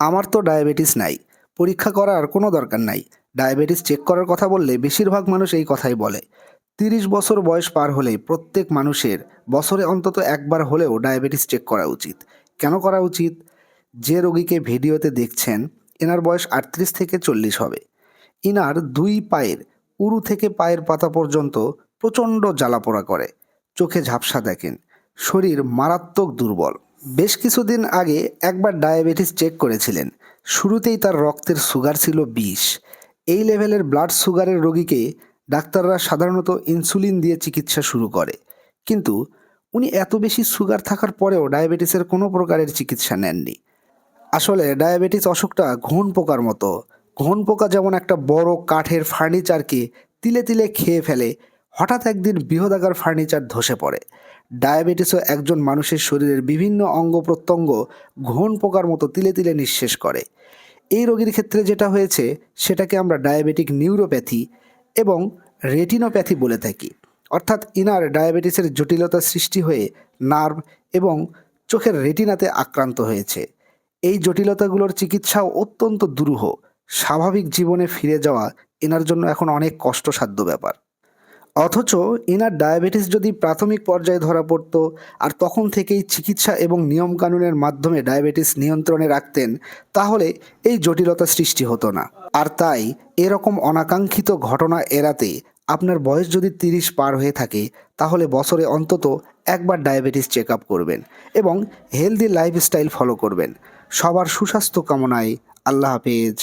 আমার তো ডায়াবেটিস নাই, পরীক্ষা করার কোনো দরকার নাই। ডায়াবেটিস চেক করার কথা বললে বেশিরভাগ মানুষ এই কথাই বলে। তিরিশ বছর বয়স পার হলে প্রত্যেক মানুষের বছরে অন্তত একবার হলেও ডায়াবেটিস চেক করা উচিত। কেন করা উচিত? যে রোগীকে ভিডিওতে দেখছেন, এনার বয়স আটত্রিশ থেকে চল্লিশ হবে। ইনার দুই পায়ের, উরু থেকে পায়ের পাতা পর্যন্ত প্রচণ্ড জ্বালাপোড়া করে। চোখে ঝাপসা দেখেন। শরীর মারাত্মক দুর্বল। বেশ কিছুদিন আগে একবার ডায়াবেটিস চেক করেছিলেন। শুরুতেই তার রক্তের সুগার ছিল বিষ এই লেভেলের ব্লাড সুগারের রোগীকে ডাক্তাররা সাধারণত ইনসুলিন দিয়ে চিকিৎসা শুরু করে। কিন্তু উনি এত বেশি সুগার থাকার পরেও ডায়াবেটিসের কোনো প্রকারের চিকিৎসা নেননি। আসলে ডায়াবেটিস অসুখটা ঘুণ পোকার মতো। ঘুণ পোকা যেমন একটা বড় কাঠের ফার্নিচারকে তিলে তিলে খেয়ে ফেলে, হঠাৎ একদিন বৃহদাকার ফার্নিচার ধসে পড়ে। ডায়াবেটিসও একজন মানুষের শরীরের বিভিন্ন অঙ্গ প্রত্যঙ্গ ঘুণ পোকার মতো তিলে তিলে নিঃশেষ করে। এই রোগীর ক্ষেত্রে যেটা হয়েছে, সেটাকে আমরা ডায়াবেটিক নিউরোপ্যাথি এবং রেটিনোপ্যাথি বলে থাকি। অর্থাৎ ইনার ডায়াবেটিসের জটিলতা সৃষ্টি হয়ে নার্ভ এবং চোখের রেটিনাতে আক্রান্ত হয়েছে। এই জটিলতাগুলোর চিকিৎসাও অত্যন্ত দুরূহ। স্বাভাবিক জীবনে ফিরে যাওয়া এনার জন্য এখন অনেক কষ্টসাধ্য ব্যাপার। অথচ এনার ডায়াবেটিস যদি প্রাথমিক পর্যায়ে ধরা পড়তো, আর তখন থেকেই চিকিৎসা এবং নিয়মকানুনের মাধ্যমে ডায়াবেটিস নিয়ন্ত্রণে রাখতেন, তাহলে এই জটিলতা সৃষ্টি হতো না। আর তাই, এরকম অনাকাঙ্ক্ষিত ঘটনা এড়াতে আপনার বয়স যদি তিরিশ পার হয়ে থাকে, তাহলে বছরে অন্তত একবার ডায়াবেটিস চেক আপ করবেন এবং হেলদি লাইফস্টাইল ফলো করবেন। সবার সুস্বাস্থ্য কামনায়, আল্লাহ হাফেজ।